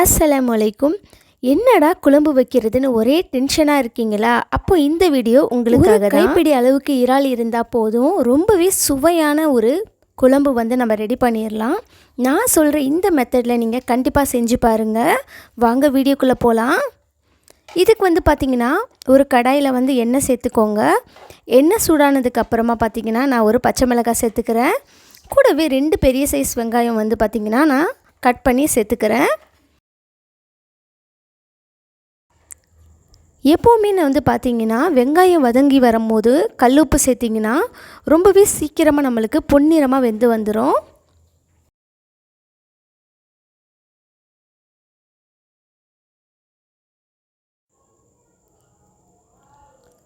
அஸ்ஸலாமு அலைக்கும். என்னடா குழம்பு வைக்கிறதுன்னு ஒரே டென்ஷனாக இருக்கீங்களா? அப்போ இந்த வீடியோ உங்களுக்காக. கைப்பிடி அளவுக்கு இறால் இருந்தால் போதும். ரொம்பவே சுவையான ஒரு குழம்பு வந்து நம்ம ரெடி பண்ணிடலாம் நான் சொல்கிற இந்த மெத்தடில் நீங்கள் கண்டிப்பாக செஞ்சு பாருங்கள் வாங்க வீடியோக்குள்ளே போகலாம் இதுக்கு வந்து பார்த்திங்கன்னா ஒரு கடாயில் வந்து எண்ணெய் சேர்த்துக்கோங்க. எண்ணெய் சூடானதுக்கு அப்புறமா பார்த்திங்கன்னா நான் ஒரு பச்சை மிளகாய் சேர்த்துக்கிறேன். கூடவே ரெண்டு பெரிய சைஸ் வெங்காயம் வந்து பார்த்திங்கன்னா நான் கட் பண்ணி சேர்த்துக்கிறேன். எப்போவுமே நான் வந்து பார்த்திங்கன்னா வெங்காயம் வதங்கி வரும்போது கல்லுப்பு சேர்த்திங்கன்னா ரொம்பவே சீக்கிரமாக நம்மளுக்கு பொன்னிறமாக வெந்து வந்துடும்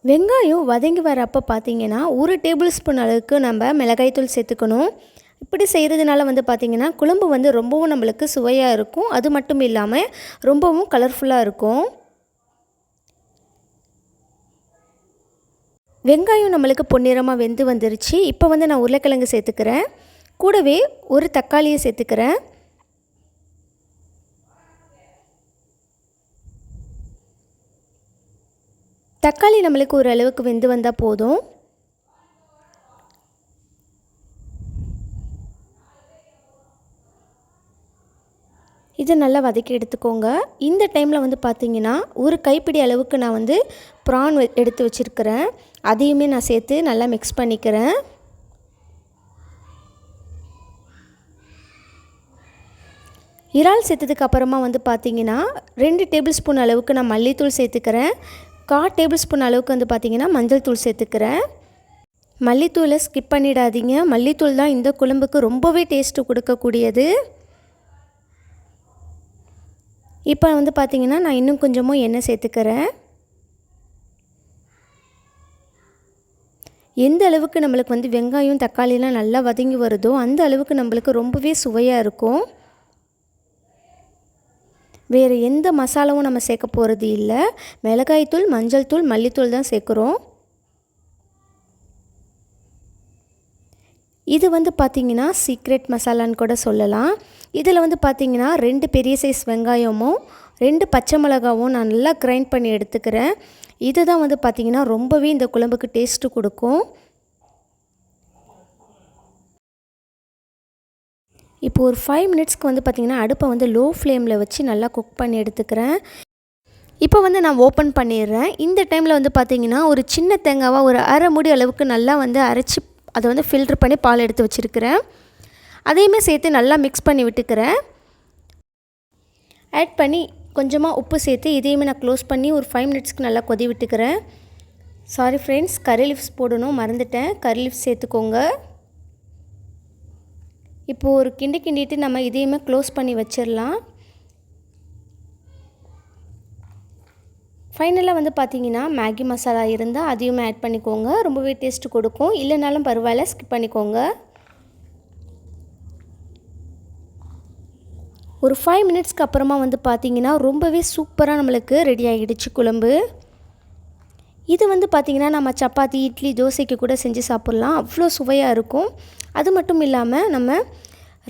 வெங்காயம் வதங்கி வரப்போ பார்த்தீங்கன்னா ஒரு டேபிள் ஸ்பூன் அளவுக்கு நம்ம மிளகாய்த்தூள் சேர்த்துக்கணும். இப்படி செய்கிறதுனால வந்து பார்த்திங்கன்னா குழம்பு வந்து ரொம்பவும் நம்மளுக்கு சுவையாக இருக்கும். அது மட்டும் இல்லாமல் ரொம்பவும் கலர்ஃபுல்லாக இருக்கும். வெங்காயம் நம்மளுக்கு பொன்னிறமாக வெந்து வந்துருச்சு. இப்போ வந்து நான் உருளைக்கிழங்கு சேர்த்துக்கிறேன். கூடவே ஒரு தக்காளியை சேர்த்துக்கிறேன். தக்காளி நம்மளுக்கு ஓரளவுக்கு வெந்து வந்தால் போதும். இதை நல்லா வதக்கி எடுத்துக்கோங்க. இந்த டைமில் வந்து பார்த்தீங்கன்னா ஒரு கைப்பிடி அளவுக்கு நான் வந்து ப்ரான் எடுத்து வச்சுருக்கிறேன். அதையுமே நான் சேர்த்து நல்லா மிக்ஸ் பண்ணிக்கிறேன். இறால் சேர்த்ததுக்கு அப்புறமா வந்து பார்த்தீங்கன்னா ரெண்டு டேபிள் ஸ்பூன் அளவுக்கு நான் மல்லித்தூள் சேர்த்துக்கிறேன். கா டேபிள் ஸ்பூன் அளவுக்கு வந்து பார்த்திங்கன்னா மஞ்சள் தூள் சேர்த்துக்கிறேன். மல்லித்தூளை ஸ்கிப் பண்ணிடாதீங்க. மல்லித்தூள் தான் இந்த குழம்புக்கு ரொம்பவே டேஸ்ட்டு கொடுக்கக்கூடியது. இப்போ வந்து பார்த்திங்கன்னா நான் இன்னும் கொஞ்சமும் எண்ணெய் சேர்த்துக்கிறேன். எந்த அளவுக்கு நம்மளுக்கு வந்து வெங்காயம் தக்காளிலாம் நல்லா வதங்கி வருதோ அந்த அளவுக்கு நம்மளுக்கு ரொம்பவே சுவையாக இருக்கும். வேறு எந்த மசாலாவும் நம்ம சேர்க்க போகிறது இல்லை. மிளகாய்த்தூள் மஞ்சள் தூள் மல்லித்தூள் தான் சேர்க்குறோம். இது வந்து பார்த்திங்கன்னா சீக்ரெட் மசாலான்னு கூட சொல்லலாம். இதில் வந்து பார்த்திங்கன்னா ரெண்டு பெரிய சைஸ் வெங்காயமும் ரெண்டு பச்சை மிளகாவும் நான் நல்லா கிரைண்ட் பண்ணி எடுத்துக்கிறேன். இது தான் வந்து பார்த்திங்கன்னா ரொம்பவே இந்த குழம்புக்கு டேஸ்ட்டு கொடுக்கும். இப்போ ஒரு ஃபைவ் மினிட்ஸ்க்கு வந்து பார்த்திங்கன்னா அடுப்பை வந்து லோ ஃப்ளேமில் வச்சு நல்லா குக் பண்ணி எடுத்துக்கிறேன். இப்போ வந்து நான் ஓப்பன் பண்ணிடுறேன். இந்த டைமில் வந்து பார்த்திங்கன்னா ஒரு சின்ன தேங்காவாக ஒரு அரை முடி அளவுக்கு நல்லா வந்து அரைச்சி அதை வந்து ஃபில்ட்ரு பண்ணி பால் எடுத்து வச்சுருக்கிறேன். அதையுமே சேர்த்து நல்லா மிக்ஸ் பண்ணி விட்டுக்கிறேன். ஆட் பண்ணி கொஞ்சமாக உப்பு சேர்த்து இதையுமே நான் க்ளோஸ் பண்ணி ஒரு ஃபைவ் மினிட்ஸ்க்கு நல்லா கொதி விட்டுக்கிறேன். சாரி ஃப்ரெண்ட்ஸ் கறி லிப்ஸ் போடணும் மறந்துட்டேன். கறி லிப்ஸ் சேர்த்துக்கோங்க. இப்போது ஒரு கிண்டி கிண்டிட்டு நம்ம இதையுமே க்ளோஸ் பண்ணி வச்சிடலாம். ஃபைனலாக வந்து பார்த்தீங்கன்னா மேகி மசாலா இருந்தால் அதையுமே ஆட் பண்ணிக்கோங்க. ரொம்பவே டேஸ்ட்டு கொடுக்கும். இல்லைனாலும் பரவாயில்ல ஸ்கிப் பண்ணிக்கோங்க. ஒரு ஃபைவ் மினிட்ஸ்க்கு அப்புறமா வந்து பார்த்திங்கன்னா ரொம்பவே சூப்பராக நம்மளுக்கு ரெடி ஆகிடுச்சு குழம்பு. இது வந்து பார்த்திங்கன்னா நம்ம சப்பாத்தி இட்லி தோசைக்கு கூட செஞ்சு சாப்பிட்லாம். அவ்வளோ சுவையாக இருக்கும். அது மட்டும் இல்லாமல் நம்ம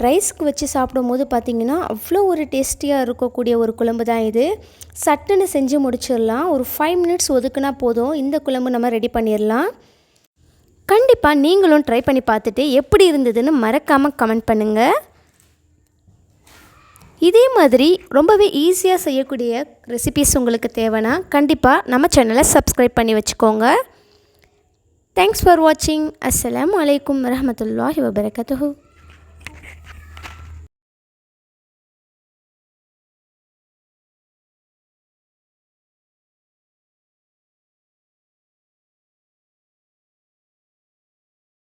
ரைஸ்க்கு வச்சு சாப்பிடும்போது பார்த்திங்கன்னா அவ்வளோ ஒரு டேஸ்டியாக இருக்கக்கூடிய ஒரு குழம்பு தான் இது. சட்டுன்னு செஞ்சு முடிச்சிடலாம். ஒரு ஃபைவ் மினிட்ஸ் ஒதுக்குனா போதும். இந்த குழம்பு நம்ம ரெடி பண்ணிடலாம். கண்டிப்பாக நீங்களும் ட்ரை பண்ணி பார்த்துட்டு எப்படி இருந்ததுன்னு மறக்காமல் கமெண்ட் பண்ணுங்கள் இதே மாதிரி ரொம்பவே ஈஸியாக செய்யக்கூடிய ரெசிபிஸ் உங்களுக்கு தேவைன்னா கண்டிப்பாக நம்ம சேனலை சப்ஸ்கிரைப் பண்ணி வச்சுக்கோங்க. தேங்க்ஸ் ஃபார் வாட்சிங் அஸ்லாம் வலைக்கம் வரமத்துல்லாஹி வபரகத்துஹூ